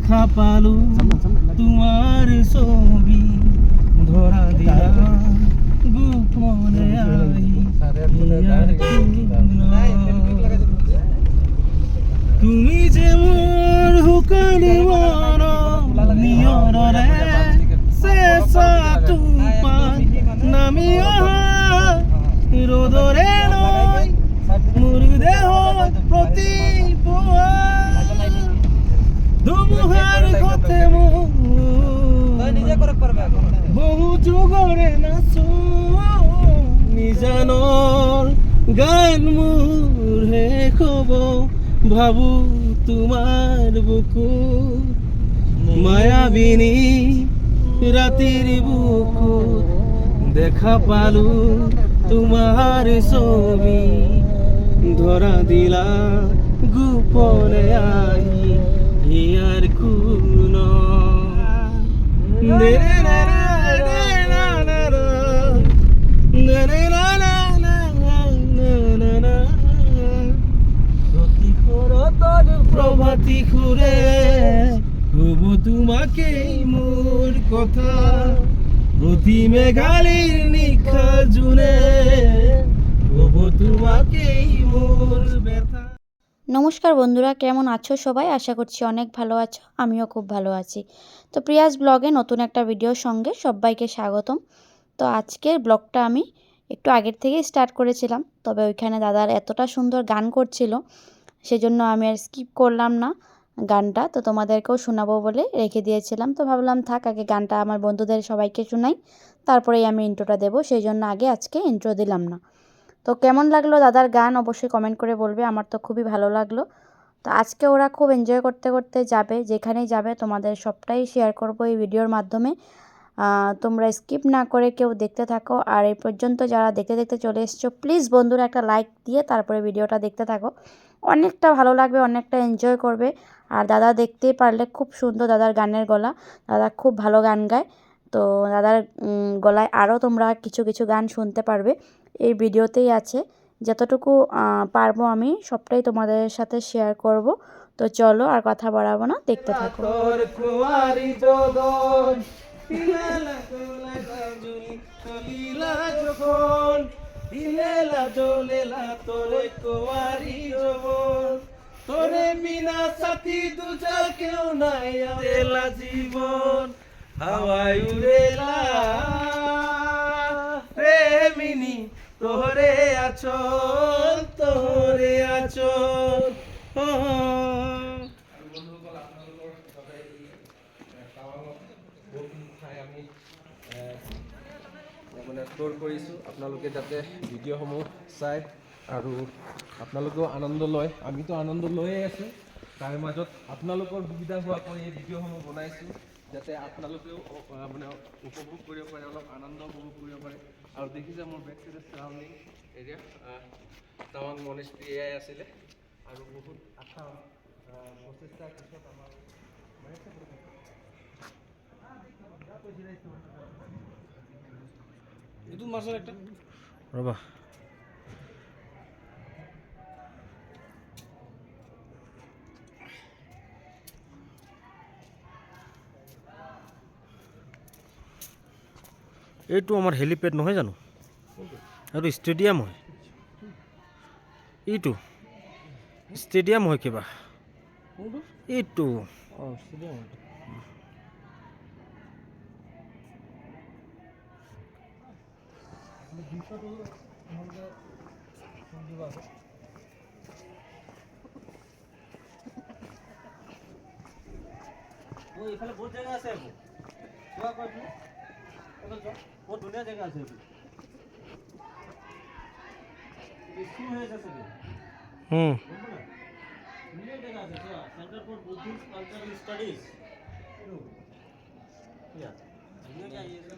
দেখা পালো তোমার ছবি ধরা দিয়া গোপনে তুমি যে মোর শুকানি যুগৰে নাচো। নিজানৰ গান শেষ হ'ব ভাবো তোমাৰ বুকু মায়াবিনী ৰাতিৰ বুকু দেখা পালো তোমাৰ ছবি। ধৰা দিলা গোপনে আহি ইয়াৰ কোন প্রভাতি খুরে হব তোমাকেই মোর কথা। প্রতি মেঘালির নিখা জুনে হব তোমাকেই মোর ব্যথা। নমস্কার বন্ধুরা, কেমন আছো সবাই? আশা করছি অনেক ভালো আছো, আমিও খুব ভালো আছি। তো প্রিয়াস ব্লগে নতুন একটা ভিডিওর সঙ্গে সবাইকে স্বাগতম। তো আজকের ব্লগটা আমি একটু আগের থেকেই স্টার্ট করেছিলাম, তবে ওইখানে দাদার এতটা সুন্দর গান করছিল সেজন্য আমি আর স্কিপ করলাম না গানটা। তো তোমাদেরকেও শোনাবো বলে রেখে দিয়েছিলাম। তো ভাবলাম থাক, আগে গানটা আমার বন্ধুদের সবাইকে শোনাই। তারপরেই আমি ইন্ট্রোটা দেবো। সেই জন্য আগে আজকে ইন্ট্রো দিলাম না। তো কেমন লাগল দাদার গান? অবশ্যই কমেন্ট করে বলবে। আমার তো খুবই ভালো লাগল। তো আজকে ওরা খুব এনজয় করতে করতে যাবে। যেখানেই যাবে তোমাদের সবটাই শেয়ার করব এই ভিডিওর মাধ্যমে। তোমরা স্কিপ না করে কেউ দেখতে থাকো। আর এই পর্যন্ত যারা দেখতে দেখতে চলে এসছো প্লিজ বন্ধুরা একটা লাইক দিয়ে তারপরে ভিডিওটা দেখতে থাকো। অনেকটা ভালো লাগবে, অনেকটা এনজয় করবে। আর দাদা দেখতেই পারলে খুব সুন্দর দাদার গানের গলা। দাদা খুব ভালো গান গায়। তো দাদার গলায় আরও তোমরা কিছু কিছু গান শুনতে পারবে। এই ভিডিওতেই আছে। যতটুকু পারব আমি সবটাই তোমাদের সাথে শেয়ার করব। তো চলো আর কথা বাড়াবো না, দেখতে থাকো। হিলেলা জলেলা তোরে কোয়ারি জগন তোরে বিনা সাথী দুজা কেউ নাই দেলা জীবন। হাওয়ায় উড়েলা। প্রেমিনী তোরে আচল তোরে আচল ও আমি মানে এক্সপ্ল'ৰ কৰিছোঁ, আপোনালোকে যাতে ভিডিঅ'সমূহ চাই আৰু আপোনালোকেও আনন্দ লয়। আমিতো আনন্দ লৈয়ে আছোঁ। তাৰ মাজত আপোনালোকৰ সুবিধা হোৱাকৈ এই ভিডিঅ'সমূহ বনাইছোঁ, যাতে আপোনালোকেও মানে উপভোগ কৰিব পাৰে, অলপ আনন্দ উপভোগ কৰিব পাৰে। আৰু দেখিছে মোৰ বেক চাইডৰ চাৰাউণ্ডিং এৰিয়া টাৱাং মনেষ্ট্ৰি এয়াই আছিলে। আৰু বহুত আশা প্ৰচেষ্টাৰ পিছত আমাৰ এইটো একটা। এইটো আমাৰ হেলিপেড নহয় জানো? আৰু ষ্টেডিয়াম হয়। এইটো ষ্টেডিয়াম হয় কিবা? কোনটো এইটো অঁ ষ্টেডিয়াম এইফালে বহুত জেগা আছে আকৌ চোৱা আকৌ এইফালে এইফালে চোৱা বহুত ধুনীয়া জেগা আছে এইটো বেছি হৈ আছে চাগে হুম ধুনীয়া জেগা আছে চোৱা centre for Buddhist cultural studies ধুনীয়াকৈ আহি আছে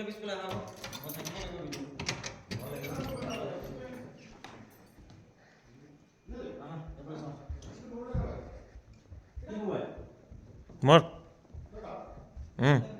मतलब इसको लगाओ बहुत अच्छा लगा वीडियो अच्छा लगा। हाँ, मर। हम्म।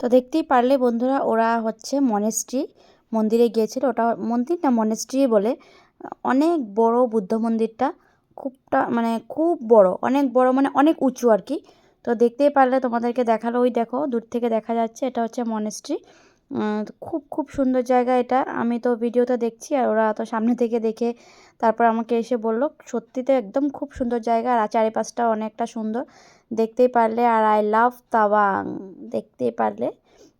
তো দেখতেই পারলে বন্ধুরা, ওরা হচ্ছে মনেস্ট্রি মন্দিরে গিয়েছিল। ওটা মন্দির না মনেস্ট্রি বলে। অনেক বড় বুদ্ধ মন্দিরটা। খুবটা মানে খুব বড়। অনেক বড় মানে অনেক উঁচু আর কি। তো দেখতেই পারলে তোমাদেরকে দেখাল। ওই দেখো, দূর থেকে দেখা যাচ্ছে। এটা হচ্ছে মনেস্ট্রি খুব খুব সুন্দর জায়গা এটা। আমি তো ভিডিওতে দেখছি আর ওরা তো সামনে থেকে দেখে তারপর আমাকে এসে বলল সত্যিতে একদম খুব সুন্দর জায়গা আর চারিপাশটা অনেকটা সুন্দর। দেখতেই পারলে আর আই লাভ তাওয়াং দেখতেই পারলে।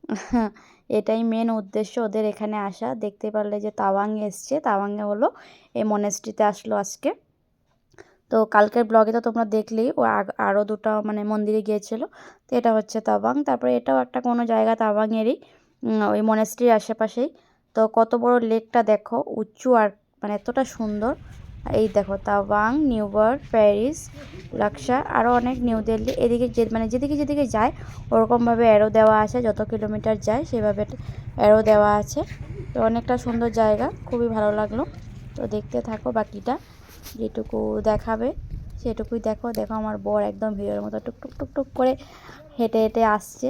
এটাই মেন উদ্দেশ্য ওদের এখানে আসা। দেখতে পারলে যে তাওয়াং এসছে। তাওয়াংয়ে হলো এই মনেস্ট্রিতে আসলো আজকে। তো কালকের ব্লগে তো তোমরা দেখলেই ও আরও দুটো মানে মন্দিরে গিয়েছিল। তো এটা হচ্ছে তাওয়াং তারপরে এটাও একটা কোনো জায়গা তাওয়াংয়েরই ওই মনেস্ট্রির আশেপাশেই। তো কত বড় লেকটা দেখো, উঁচু আর মানে এতটা সুন্দর। এই দেখো, তাওয়াং নিউইয়র্ক প্যারিস, লাক্সা আরও অনেক নিউ দিল্লি। এদিকে যে মানে যেদিকে যেদিকে যায়, ওরকমভাবে অ্যারো দেওয়া আছে, যত কিলোমিটার যায়, সেভাবে অ্যারো দেওয়া আছে। তো অনেকটা সুন্দর জায়গা, খুবই ভালো লাগল। তো দেখতে থাকো বাকিটা, যেটুকু দেখাবে, সেটুকুই দেখো। দেখো আমার বর একদম ভিড়ের মতো টুক টুক টুক টুক করে হেঁটে হেঁটে আসছে।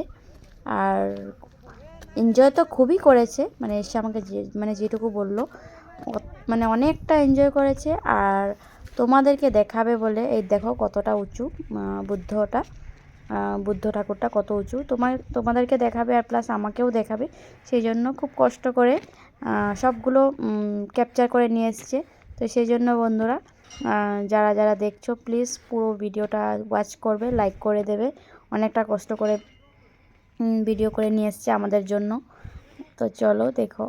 আর এনজয় তো খুবই করেছে মানে এসে আমাকে যে মানে যেটুকু বলল মানে অনেকটা এনজয় করেছে। আর তোমাদেরকে দেখাবে বলে, এই দেখো কতটা উঁচু বুদ্ধটা বুদ্ধ ঠাকুরটা কত উঁচু। তোমার, তোমাদেরকে দেখাবে আর প্লাস আমাকেও দেখাবে। সেই জন্য খুব কষ্ট করে সবগুলো ক্যাপচার করে নিয়ে এসছে। তো সেই জন্য বন্ধুরা যারা যারা দেখছ প্লিজ পুরো ভিডিওটা ওয়াচ করবে লাইক করে দেবে। অনেকটা কষ্ট করে ভিডিও করে নিয়ে এসছে আমাদের জন্য। তো চলো দেখো।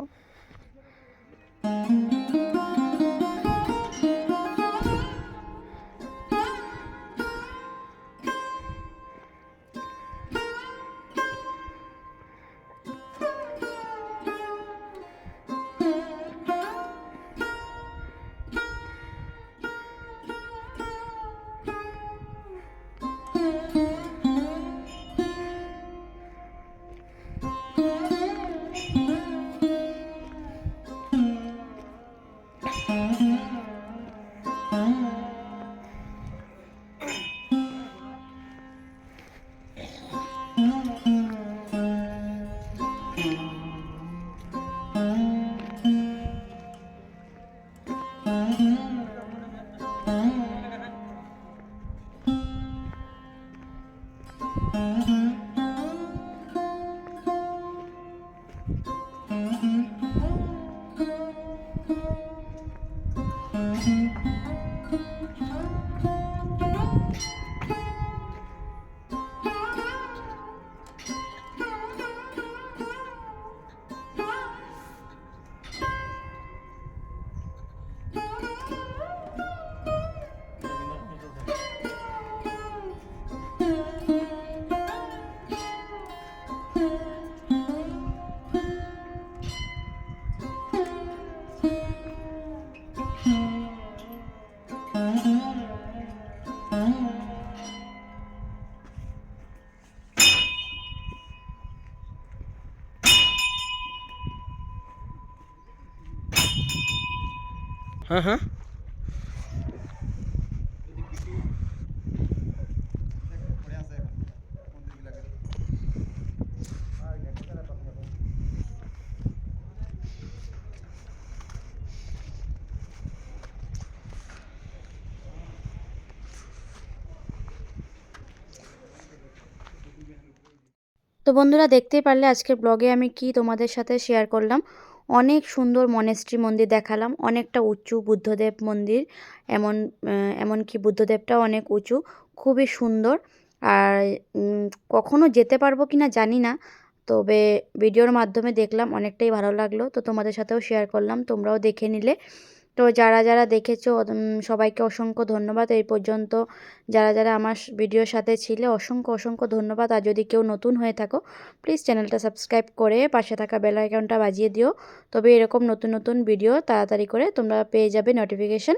হ্যাঁ তো বন্ধুরা দেখতেই পারলে আজকের ব্লগে আমি কি তোমাদের সাথে শেয়ার করলাম। অনেক সুন্দর মনেস্ট্রি মন্দির দেখালাম, অনেকটা উঁচু বুদ্ধদেব মন্দির, এমন এমনকি বুদ্ধদেবটাও অনেক উঁচু, খুবই সুন্দর। আর কখনো যেতে পারব কি না জানি না, তবে ভিডিওর মাধ্যমে দেখলাম অনেকটাই ভালো লাগল। তো তোমাদের সাথেও শেয়ার করলাম, তোমরাও দেখে নিলে। তো যারা যারা দেখেছ সবাইকে অসংখ্য ধন্যবাদ। এই পর্যন্ত যারা যারা আমার ভিডিওর সাথে ছিলে, অসংখ্য অসংখ্য ধন্যবাদ। আর যদি কেউ নতুন হয়ে থাকো প্লিজ চ্যানেলটা সাবস্ক্রাইব করে পাশে থাকা বেল আইকনটা বাজিয়ে দিও। তবে এরকম নতুন নতুন ভিডিও তাড়াতাড়ি করে তোমরা পেয়ে যাবে নোটিফিকেশন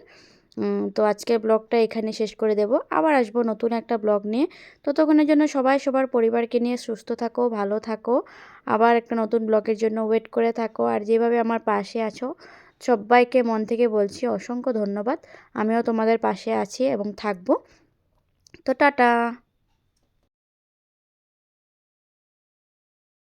তো আজকের ব্লগটা এখানে শেষ করে দেব। আবার আসব নতুন একটা ব্লগ নিয়ে। ততক্ষণের জন্য সবাই, সবার পরিবারকে নিয়ে সুস্থ থাকো, ভালো থাকো। আবার একটা নতুন ব্লগের জন্য ওয়েট করে থাকো। আর যেভাবে আমার পাশে আছো সবাইকে মন থেকে বলছি অসংখ্য ধন্যবাদ। আমিও তোমাদের পাশে আছি এবং থাকব। তো টাটা।